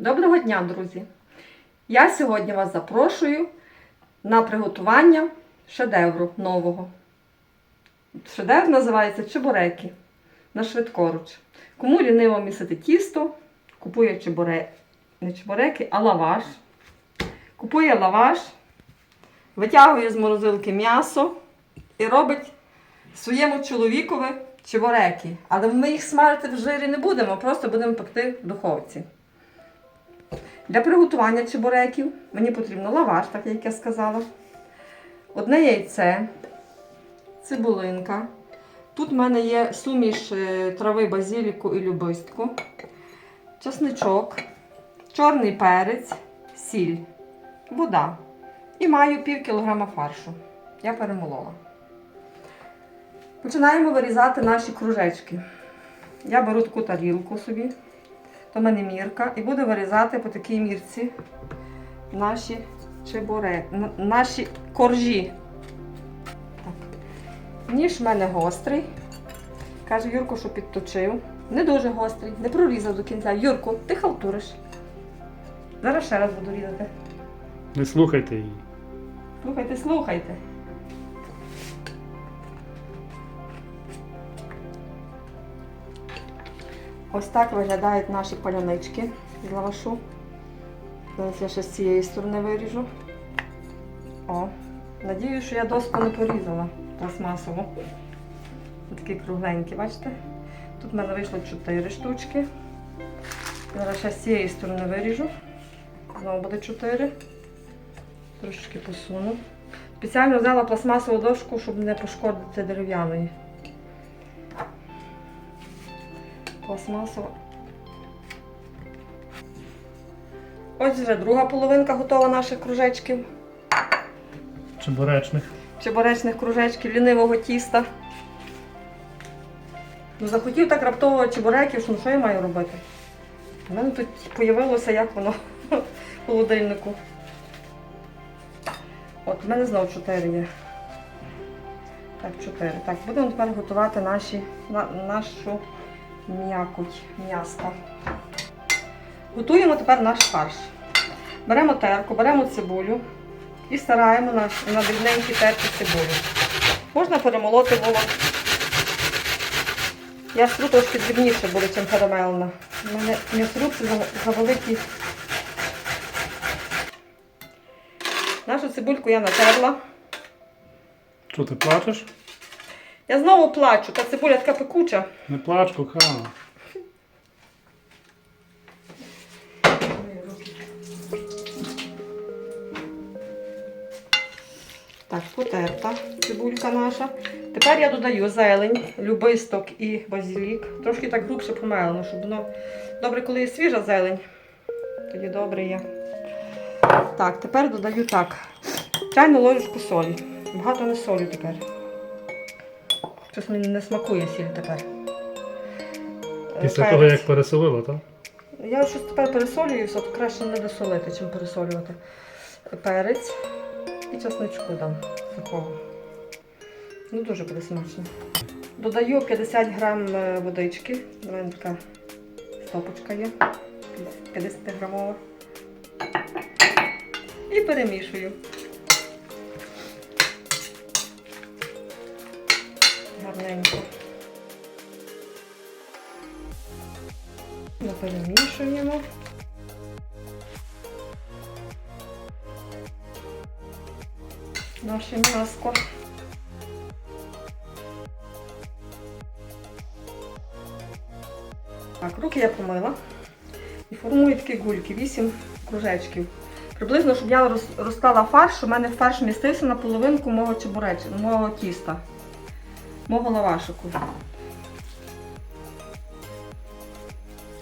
Доброго дня, друзі! Я сьогодні вас запрошую на приготування шедевру нового. Шедевр називається чебуреки на швидкоруч. Кому ліниво місити тісто, купує чебуре... не чебуреки, а лаваш. Купує лаваш, витягує з морозилки м'ясо і робить своєму чоловікові чебуреки. Але ми їх смажити в жирі не будемо, просто будемо пекти в духовці. Для приготування чебуреків мені потрібно лаваш, так як я сказала. Одне яйце, цибулинка. Тут в мене є суміш е, трави базіліку і любистку, чесничок, чорний перець, сіль, вода. І маю пів кілограма фаршу. Я перемолола. Починаємо вирізати наші кружечки. Я беру таку тарілку собі. То в мене мірка, і буду вирізати по такій мірці наші чебуре, наші коржі. Так. Ніж в мене гострий. Каже Юрко, що підточив. Не дуже гострий, не прорізав до кінця. Юрку, ти халтуриш. Зараз ще раз буду різати. Не слухайте її. Слухайте, слухайте. Ось так виглядають наші палянички з лавашу. Зараз я ще з цієї сторони виріжу. О, надію, що я доску не порізала пластмасову. Такі кругленькі, бачите? Тут в мене вийшло 4 штучки. Зараз ще з цієї сторони виріжу. Знову буде 4. Трошечки посуну. Спеціально взяла пластмасову дошку, щоб не пошкодити дерев'яної. Пластмасова. Ось вже друга половинка готова наших кружечків. Чебуречних. Чебуречних кружечків, лінивого тіста. Ну, захотів так раптово чебуреків, що ну, що я маю робити? У мене тут з'явилося, як воно в холодильнику. От, в мене знову 4 є. Так, 4. Так, будемо тепер готувати наші, на, нашу м'якоть, м'яско. Готуємо тепер наш фарш. Беремо терку, беремо цибулю і стараємо на, на дрібненькій терці цибулю. Можна перемолоти було. Ястру трошки дрібніше буде, ніж карамельна. У мене м'ясорубці за, за великі. Нашу цибульку я натерла. Що ти плачеш? Я знову плачу, та цибуля така пекуча. Не плач, кохана. Так, потерта цибулька наша. Тепер я додаю зелень, любисток і базилік. Трошки так грубше помелено, щоб воно добре, коли є свіжа зелень. Тоді добре є. Так, тепер додаю так. Чайну ложечку солі. Багато не солю тепер. Щось мені не смакує сіль тепер. Е, Після перець. того, як переселила, так? Я щось тепер пересолюю, все, то краще не досолити, чим пересолювати. Перець і чесничку дам сухого. Ну, дуже буде смачно. Додаю 50 грам е, водички. У мене така стопочка є. 50 грамова. І перемішую. Перемішуємо. Наше м'яско. Так, руки я помила. І формую такі гульки, 8 кружечків. Приблизно, щоб я роз- розклала фарш, у мене фарш містився на половинку мого чебуреча, мого тіста, мого лавашику.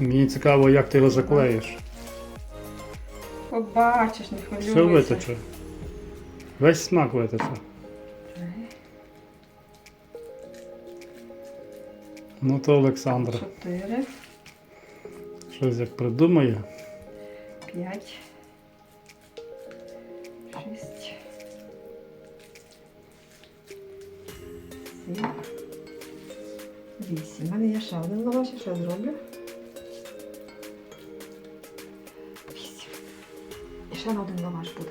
Мені цікаво, як ти його заклеїш. Побачиш, не хвилюйся. Все витече. Весь смак витече. Ну то Олександра. Чотири, Щось як придумає. п'ять, шість, сім, вісім. У мене є ще один лаваш, що я зроблю. Чи вона один лаваш буде?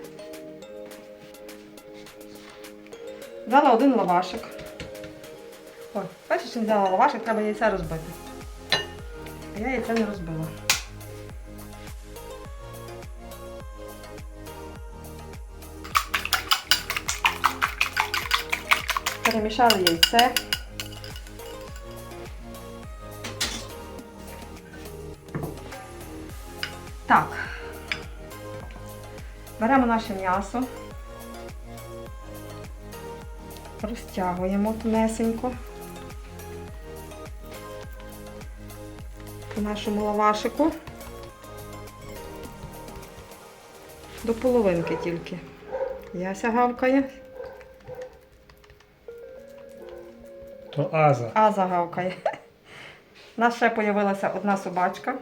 Взяла один лавашик. Ой, бачиш, не взяла лавашик, треба яйця розбити. А я яйця не розбила. Перемішали яйце. Так. Беремо наше м'ясо. Розтягуємо тонесенько. По нашому лавашику. До половинки тільки. Яся гавкає, То Аза. а загавкає. У нас ще з'явилася одна собачка.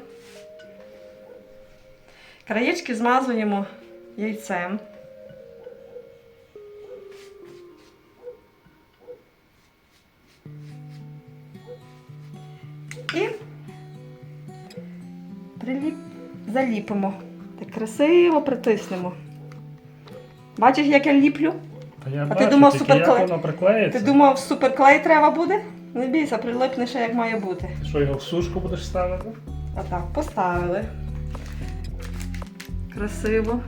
Краєчки змазуємо яйцем. І приліп... заліпимо. Так красиво притиснемо. Бачиш, як я ліплю? Та я ти бачу, думав, суперклей? як. Ти думав, суперклей треба буде? Не бійся, прилипне ще як має бути. Ти що його в сушку будеш ставити? Отак, поставили. Красиво.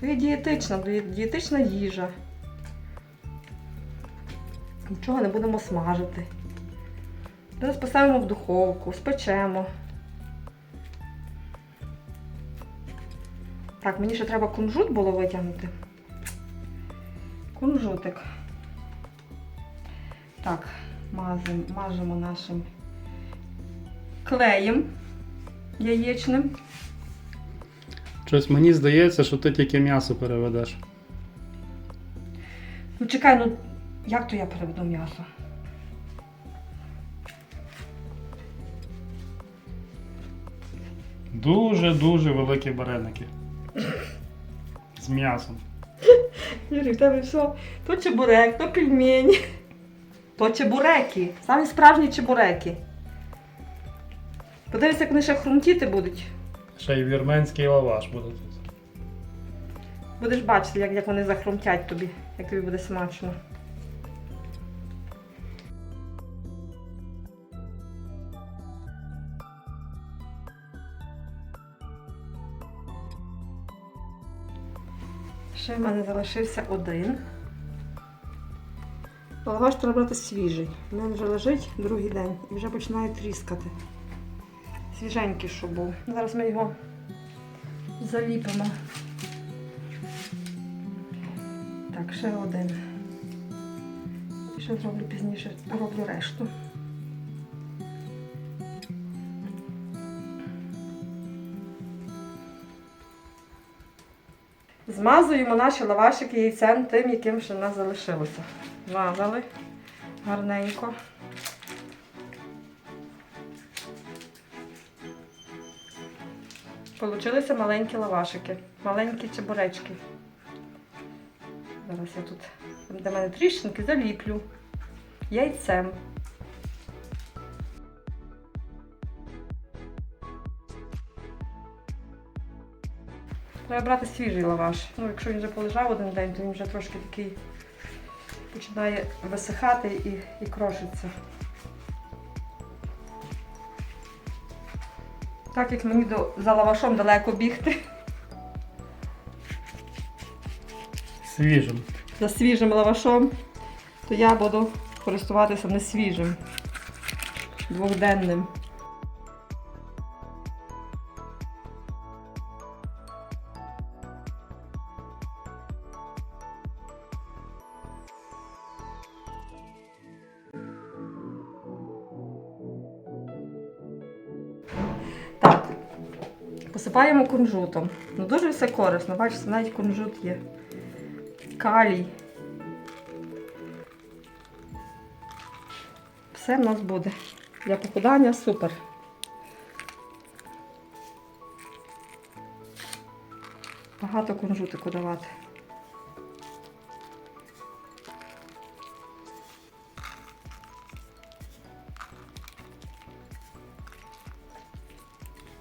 То є дієтична, дієтична їжа. Нічого не будемо смажити. Зараз поставимо в духовку, спечемо. Так, мені ще треба кунжут було витягнути. Кунжутик. Так, мазимо, мажемо нашим клеєм яєчним. Щось мені здається, що ти тільки м'ясо переведеш. Ну чекай, ну як то я переведу м'ясо? Дуже-дуже великі вареники. З м'ясом. Юрій, в тебе що? То чебурек, то пельмені. То чебуреки. Самі справжні чебуреки. Подивись, як вони ще хрумтіти будуть. Ще й вірменський лаваш буде тут. Будеш бачити, як, як вони захрумтять тобі, як тобі буде смачно. Ще в мене залишився один. Лаваш треба брати свіжий. Мене вже лежить другий день і вже починає тріскати. Свіженький, щоб був. Зараз ми його заліпимо. Так, ще один. Ще зроблю пізніше, роблю решту. Змазуємо наші лавашики яйцем тим, яким ще в нас залишилося. Змазали гарненько. Получилися маленькі лавашики, маленькі чебуречки. Зараз я тут, де мене тріщинки, заліплю яйцем. Треба брати свіжий лаваш. Ну, якщо він вже полежав один день, то він вже трошки такий починає висихати і, і крошиться. Так як мені до, за лавашом далеко бігти, Свіжим. за свіжим лавашом, то я буду користуватися не свіжим, двохденним. Посипаємо кунжутом. Ну дуже все корисно, бачите, навіть кунжут є. Калій. Все в нас буде. Для похудання супер. Багато кунжутику давати.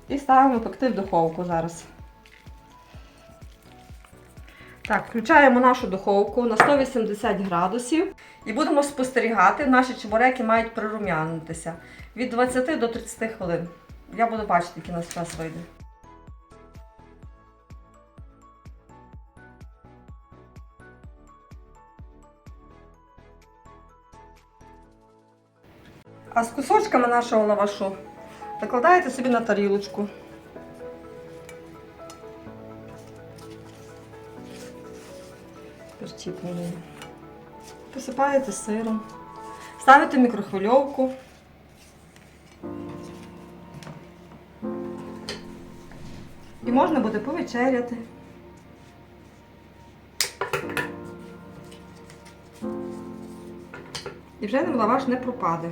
І ставимо пекти в духовку зараз. Так, включаємо нашу духовку на 180 градусів і будемо спостерігати. Наші чебуреки мають прирум'янитися від 20 до 30 хвилин. Я буду бачити, який у нас час вийде. А з кусочками нашого лавашу викладаєте собі на тарілочку. Посипаєте сиром. Ставите мікрохвильовку. І можна буде повечеряти. І вже лаваш не пропаде.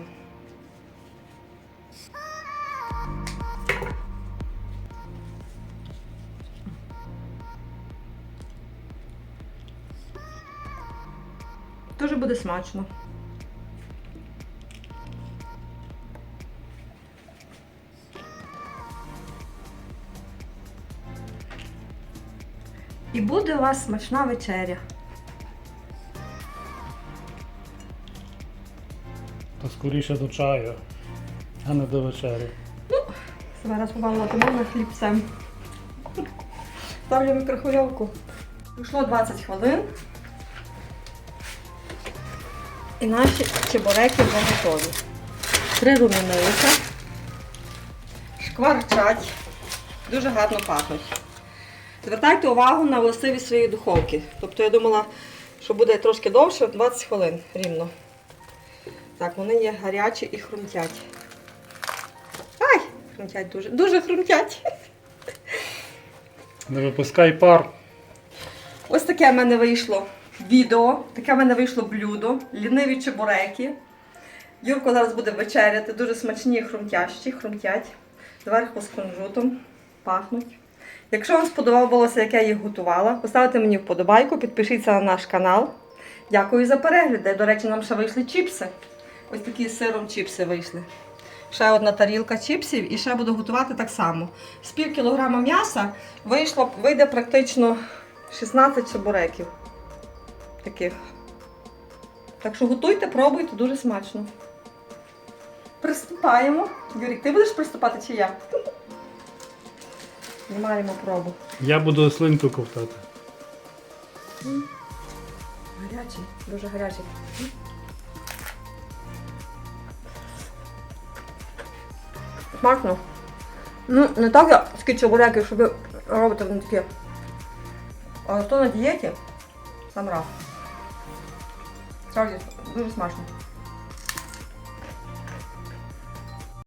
Дуже буде смачно. І буде у вас смачна вечеря. То скоріше до чаю, а не до вечері. Зараз побавила на хлібцем. Ставлю мікрохвильовку. Пройшло 20 хвилин. І наші чебуреки вже готові. Прирумінилися. Шкварчать. Дуже гарно пахнуть. Звертайте увагу на властивість своєї духовки. Тобто я думала, що буде трошки довше, 20 хвилин рівно. Так, вони є гарячі і хрумтять. Ай! Хрумтять дуже. Дуже хрумтять. Не випускай пар. Ось таке в мене вийшло відео, таке в мене вийшло блюдо, ліниві чебуреки. Юрко зараз буде вечеряти, дуже смачні хрумтящі, хрумтять. Зверху з кунжутом пахнуть. Якщо вам сподобалося, як я їх готувала, поставте мені вподобайку, підпишіться на наш канал. Дякую за перегляди. До речі, нам ще вийшли чіпси. Ось такі з сиром чіпси вийшли. Ще одна тарілка чіпсів і ще буду готувати так само. З пів кілограма м'яса вийшло, вийде практично 16 чебуреків. Таких. Так що готуйте, пробуйте, дуже смачно. Приступаємо. Юрік, ти будеш приступати чи я? Знімаємо пробу. Я буду слинку ковтати. Гарячий, дуже гарячий. Смачно. Ну, не так як такі чебуреки, що ви робите вони такі. А хто на дієті, сам раз. Справді, дуже смачно.